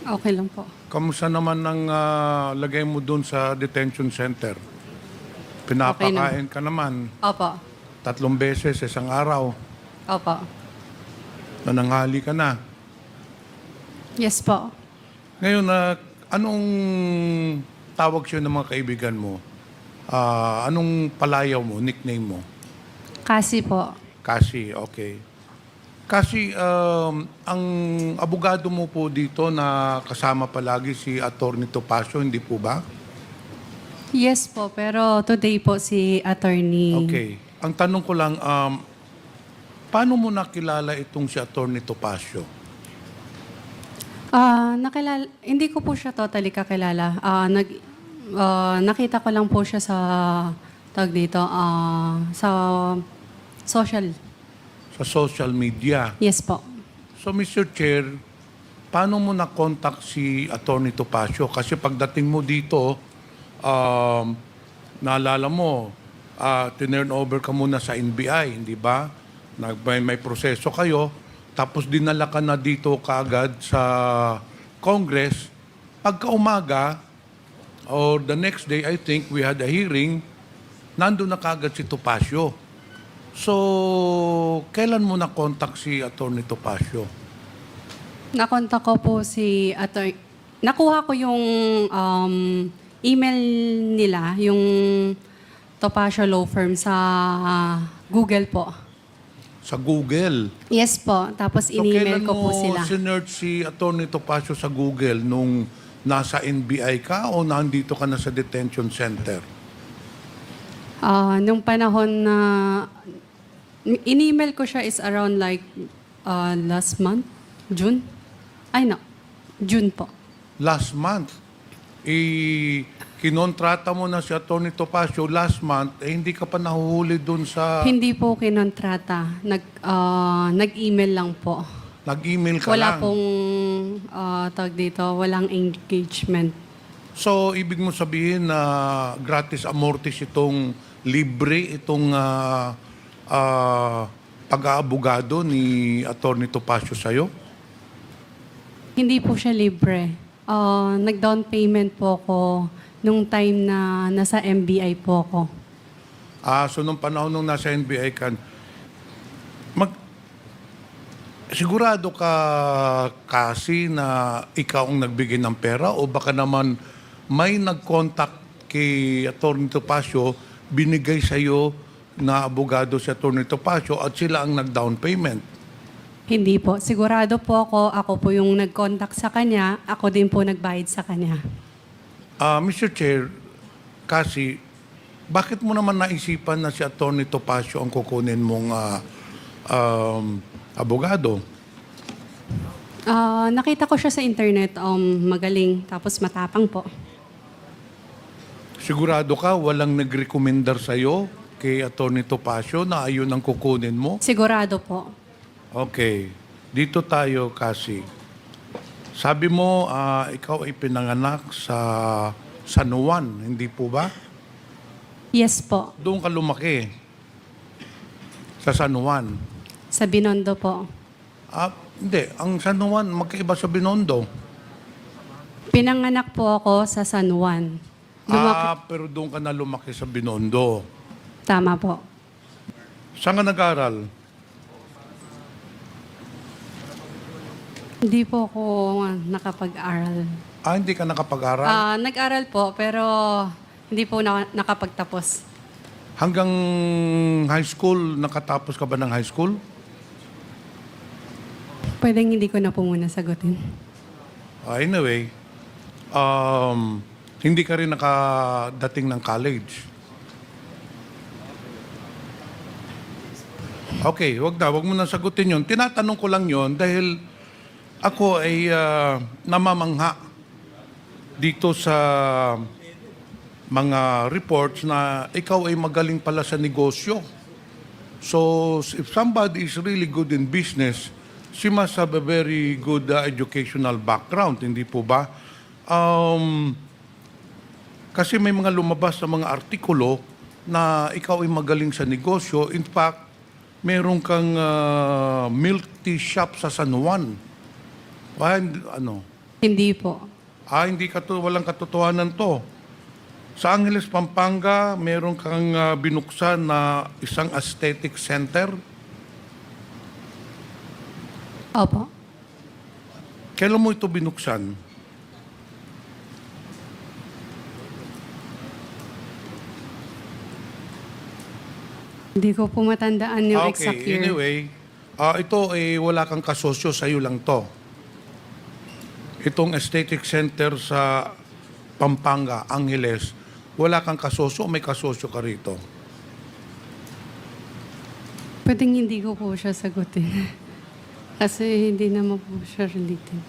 Okay lang po. Kamusta naman ang ah, lagay mo doon sa detention center? Pinapakain ka naman Opo. tatlong beses isang araw. Opo. Nananghali ka na. Yes po. Ngayon, na anong tawag siya ng mga kaibigan mo? Ah, anong palayaw mo, nickname mo? Kasi po. Kasi, okay. Kasi um, ang abogado mo po dito na kasama palagi si Atty. Topacio, hindi po ba? Yes po, pero today po si attorney. Okay. Ang tanong ko lang, um, paano mo nakilala itong si Atty. Topacio? Ah, nakilala, hindi ko po siya totally kakilala. Ah, nag, ah, nakita ko lang po siya sa, tag dito, ah, sa social. Sa social media. Yes po. So, Mr. Chair, paano mo na-contact si Atty. Topacio? Kasi pagdating mo dito, um, naalala mo, uh, tinurn over ka muna sa NBI, hindi ba? Nag, may, may proseso kayo, tapos dinala ka na dito kaagad sa Congress. Pagka umaga, or the next day, I think, we had a hearing, nandun na kaagad si Topacio. So, kailan mo na-contact si Atty. Topacio? Nakontak ko po si attorney. Nakuha ko yung um, email nila, yung Topacio Law Firm sa Google po. Sa Google. Yes po. Tapos in-email ko po sila. So, sinerch si Atty. Topacio sa Google nung nasa NBI ka o nandito ka na sa detention center? Ah, nung panahon na in-email ko siya is around like uh, last month, June. Ay no, June po. Last month. I kinontrata mo na si Atty. Topacio last month, eh hindi ka pa nahuhuli dun sa... Hindi po kinontrata. Nag, ah, nag-email lang po. Nag-email ka Wala lang. pong ah, tawag dito, walang engagement. So, ibig mo sabihin na gratis amortis itong libre, itong ah, ah, pag-aabogado ni Atty. Topacio sa'yo? Hindi po siya libre. Ah, nag-down payment po ako nung time na nasa MBI po ako. Ah, so nung panahon nung nasa NBI ka, mag, sigurado ka kasi na ikaw ang nagbigay ng pera o baka naman may nag-contact kay Atty. Topacio, binigay sa iyo na abogado si Atty. Topacio at sila ang nag-down payment. Hindi po. Sigurado po ako, ako po yung nag-contact sa kanya, ako din po nagbayad sa kanya. Ah, Mr. Chair, kasi bakit mo naman naisipan na si Atty. Topacio ang kukunin mong ah, um, abogado? Ah, nakita ko siya sa internet, um, magaling, tapos matapang po. Sigurado ka walang nag-recommendar sa'yo kay Atty. Topacio na ayun ang kukunin mo? Sigurado po. Okay. Dito tayo kasi. Sabi mo, ah, ikaw ay pinanganak sa San Juan, hindi po ba? Yes po. Doon ka lumaki. Sa San Juan. Sa Binondo po. Ah, hindi. Ang San Juan, magkaiba sa Binondo. Pinanganak po ako sa San Juan. Lumaki- Ah, pero doon ka na lumaki sa Binondo. Tama po. Saan ka nag-aral? Hindi po ako nakapag-aral. Ah, hindi ka nakapag-aral? Ah, nag-aral po, pero hindi po na- nakapagtapos. Hanggang high school, nakatapos ka ba ng high school? Pwedeng hindi ko na po muna sagutin. Ah, anyway, um, hindi ka rin nakadating ng college. Okay, wag na, wag mo na sagutin yun. Tinatanong ko lang yon dahil ako ay ah, namamangha dito sa mga reports na ikaw ay magaling pala sa negosyo. So, if somebody is really good in business, she must have a very good uh, educational background, hindi po ba? Um, kasi may mga lumabas na mga artikulo na ikaw ay magaling sa negosyo. In fact, meron kang uh, milk tea shop sa San Juan. Why, ano, Hindi po. Ah, hindi ka walang katotohanan to. Sa Angeles, Pampanga, meron kang ah, binuksan na isang aesthetic center. Opo. Kailan mo ito binuksan? Hindi ko po matandaan yung Ah, exact year. anyway, ah, ito eh, wala kang kasosyo, sa'yo lang to. Itong aesthetic center sa Pampanga, Angeles, wala kang kasosyo o may kasosyo ka rito? Pwedeng hindi ko po siya sagutin. Kasi hindi naman po siya related.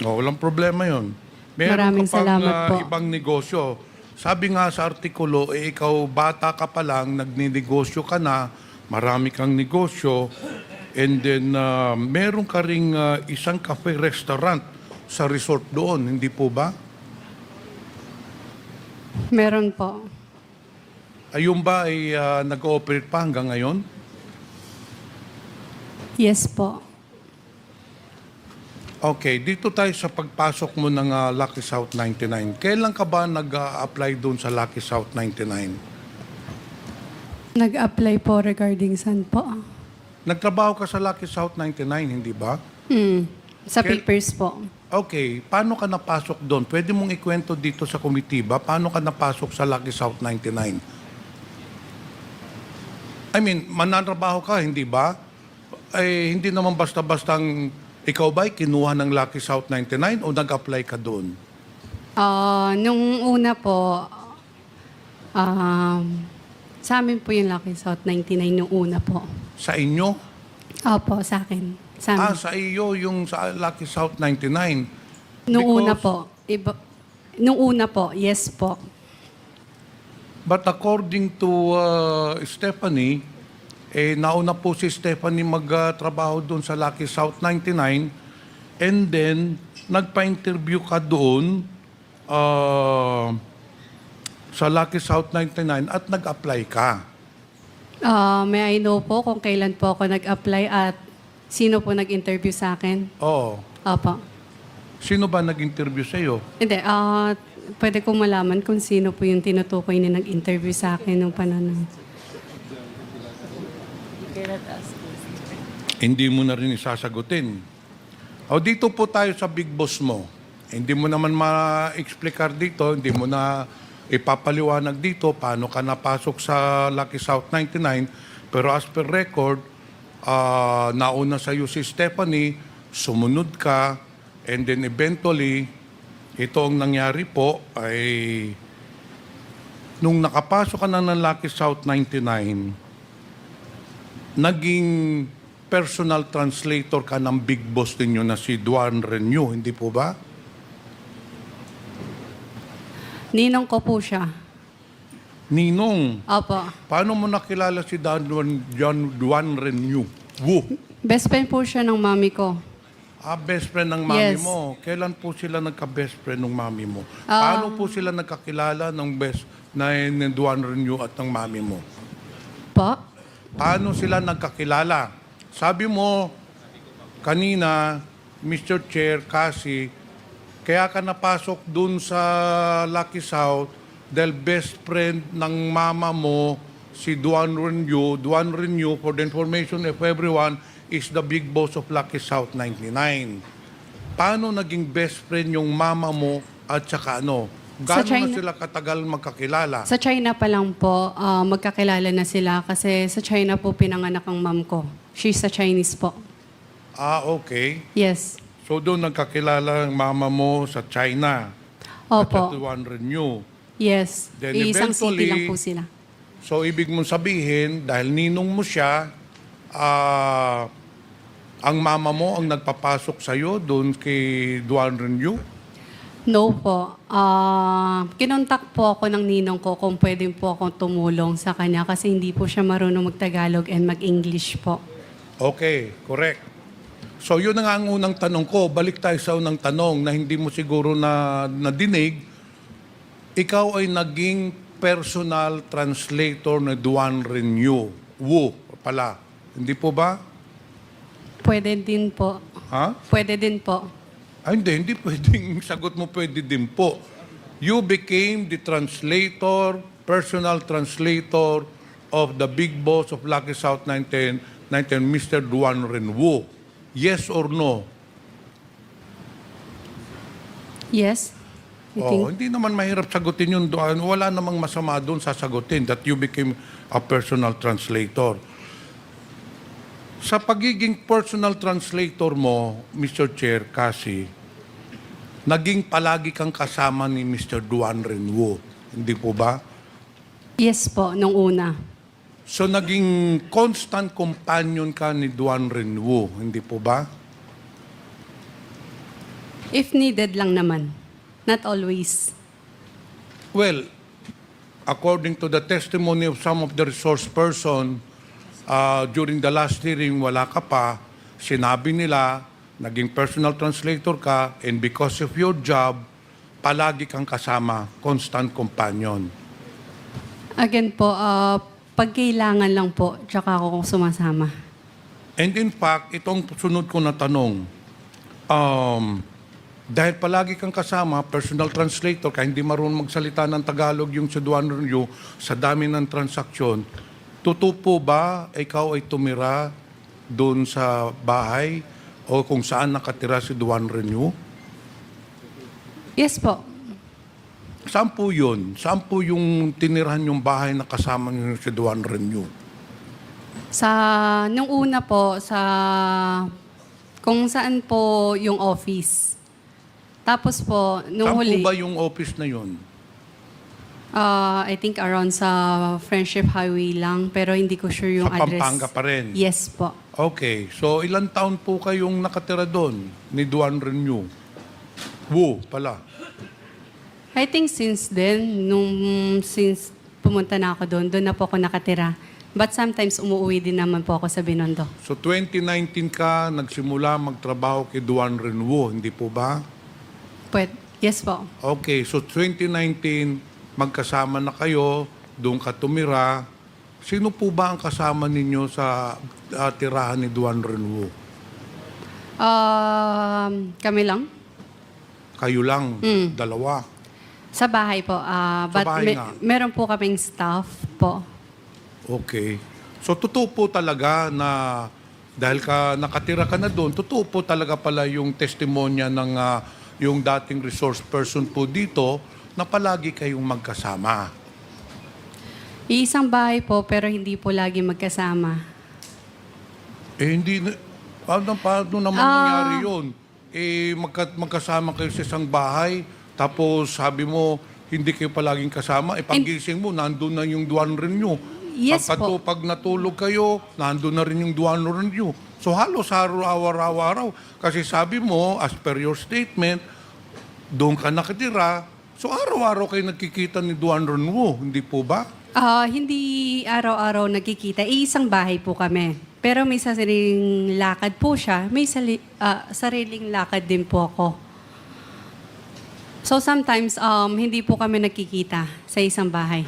Oh, walang problema yon. Meron Maraming ka pang salamat ah, po. ibang negosyo. Sabi nga sa artikulo, eh, ikaw bata ka pa lang, nagninegosyo ka na, marami kang negosyo, and then ah, meron ka ring ah, isang cafe-restaurant sa resort doon, hindi po ba? Meron po. Ayun ba ay ah, nag-ooperate pa hanggang ngayon? Yes po. Okay, dito tayo sa pagpasok mo ng ah, Lucky South 99. Kailan ka ba nag-apply doon sa Lucky South 99? Nag-apply po regarding saan po? Nagtrabaho ka sa Lucky South 99, hindi ba? Hmm. Sa Kail- papers po. Okay, paano ka napasok doon? Pwede mong ikwento dito sa komitiba, paano ka napasok sa Lucky South 99? I mean, mananrabaho ka, hindi ba? Eh, hindi naman basta-bastang ikaw ba ay kinuha ng Lucky South 99 o nag-apply ka doon? Ah, nung una po, um, sa amin po yung Lucky South 99 nung una po. Sa inyo? Opo, sa akin. Sa Ah, sa iyo yung sa Lucky South 99. nung una because- po. Iba, nung una po, yes po. But according to uh, Stephanie, eh, nauna po si Stephanie magtrabaho doon sa Lucky South 99 and then nagpa-interview ka doon uh, sa Lucky South 99 at nag-apply ka. Ah, may I know po kung kailan po ako nag-apply at sino po nag-interview sa akin? Oo. Opo. Sino ba nag-interview sa iyo? Hindi, ah, pwede kong malaman kung sino po yung tinutukoy na nag-interview sa akin nung panahon. Hindi mo na rin isasagutin. O dito po tayo sa big boss mo. Hindi mo naman ma-explicar dito, hindi mo na ipapaliwanag dito paano ka napasok sa Lucky South 99. Pero as per record, ah, nauna sa iyo si Stephanie, sumunod ka, and then eventually, ito ang nangyari po ay nung nakapasok ka na ng Lucky South 99, naging personal translator ka ng big boss ninyo na si Duan Renew, hindi po ba? Ninong ko po siya. Ninong, Opo. paano mo nakilala si Dan Duan, John Duan Renew? Wu. Best friend po siya ng mami ko. Ah, best friend ng mami Yes. mo. Kailan po sila nagka-best friend ng mami mo? Ah. Paano po sila nagkakilala ng best na ni Duan Renew at ng mami mo? Po? Paano sila nagkakilala? Sabi mo kanina, Mr. Chair, kasi kaya ka napasok dun sa Lucky South dahil best friend ng mama mo si Duan Renew. Duan Renew, for the information of everyone, is the big boss of Lucky South 99. Paano naging best friend yung mama mo at saka ano? Sa Gano'n na China- sila katagal magkakilala? Sa China pa lang po, ah, magkakilala na sila kasi sa China po pinanganak ang mom ko. She's a Chinese po. Ah, okay. Yes. So doon nagkakilala ang mama mo sa China. At Opo. sa Tuan Renew. Yes. Then Isang city lang po sila. So ibig mong sabihin, dahil ninong mo siya, ah, ang mama mo ang nagpapasok sa'yo doon kay Duan Renew? No po. Ah, kinontak po ako ng ninong ko kung pwede po akong tumulong sa kanya kasi hindi po siya marunong mag-Tagalog and mag-English po. Okay, correct. So yun na nga ang unang tanong ko. Balik tayo sa unang tanong na hindi mo siguro na nadinig. Ikaw ay naging personal translator na Duan Renew. Wu pala. Hindi po ba? Pwede din po. Ha? Pwede din po. Ay, hindi, hindi pwedeng sagot mo pwede din po. You became the translator, personal translator of the big boss of Lucky South 19, 19 Mr. Duan Renwu. Yes or no? Yes? You think? Oh, hindi naman mahirap sagutin yun. Duan. Wala namang masama doon sasagutin that you became a personal translator. Sa pagiging personal translator mo, Mr. Chair, kasi, naging palagi kang kasama ni Mr. Duan Renwu. Hindi po ba? Yes po, nung una. So, naging constant companion ka ni Duan Renwu. Hindi po ba? If needed lang naman. Not always. Well, according to the testimony of some of the resource person, uh, during the last hearing, wala ka pa, sinabi nila, naging personal translator ka, and because of your job, palagi kang kasama, constant companion. Again po, ah, pag kailangan lang po, tsaka ako sumasama. And in fact, itong sunod ko na tanong, um, dahil palagi kang kasama, personal translator, kaya hindi marunong magsalita ng Tagalog yung si Duan sa dami ng transaksyon, totoo po ba ikaw ay tumira doon sa bahay o kung saan nakatira si Duan Renyu? Yes po. Saan po yun? Saan po yung tinirahan yung bahay na kasama niyo si Duan Renyu? Sa, nung una po, sa, kung saan po yung office. Tapos po, nung Saan huli, po ba yung office na yun? Ah, I think around sa Friendship Highway lang, pero hindi ko sure yung Sa address. Pampanga pa rin? Yes po. Okay, so ilang taon po kayong nakatira doon ni Duan Renew? Wu pala. I think since then, nung since pumunta na ako doon, doon na po ako nakatira. But sometimes umuwi din naman po ako sa Binondo. So 2019 ka nagsimula magtrabaho kay Duan Renew, hindi po ba? Pwede. Yes po. Okay, so 2019 magkasama na kayo, doon ka tumira. Sino po ba ang kasama ninyo sa ah, tirahan ni Duan Renew? Um, kami lang? Kayo lang, Mm. dalawa. Sa bahay po. Sa but bahay me- nga. meron po kaming staff po. Okay. So totoo po talaga na dahil ka nakatira ka na doon, totoo po talaga pala yung testimonya ng ah, yung dating resource person po dito na palagi kayong magkasama. Iisang bahay po, pero hindi po lagi magkasama. Eh hindi na, paano, paano naman Ah. nangyari yun? Eh magka, magkasama kayo sa isang bahay, tapos sabi mo hindi kayo palaging kasama, eh pagising mo, nandun na yung duwan rin nyo. Yes Pagkatu- po. Pag natulog kayo, nandun na rin yung duwan rin nyo. So halos araw-araw-araw. Kasi sabi mo, as per your statement, doon ka nakatira, so araw-araw kayo nagkikita ni Duan Renwo, hindi po ba? Ah, hindi araw-araw nagkikita. Iisang bahay po kami. Pero may sariling lakad po siya. May sali- ah, sariling lakad din po ako. So sometimes, um, hindi po kami nagkikita sa isang bahay.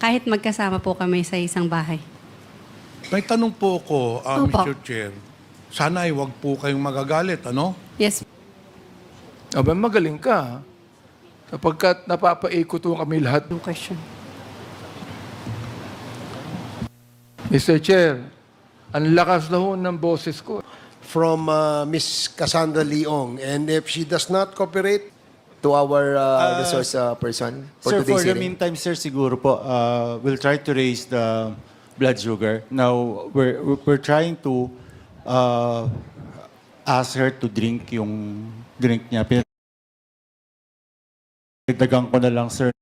Kahit magkasama po kami sa isang bahay. May tanong po ako, ah, Opo. Mr. Chair. Sana ay wag po kayong magagalit, ano? Yes. Aba, magaling ka. Sapagkat napapaikot mo kami lahat. Question. Mr. Chair, ang lakas na ho ng boses ko. from uh, Miss Cassandra Leong. And if she does not cooperate, to our uh, resource uh, person for sir, today's for the hearing. meantime, sir, siguro po, uh, we'll try to raise the blood sugar. Now, we're, we're trying to uh, ask her to drink yung drink niya. Pinagdagan ko na lang, sir,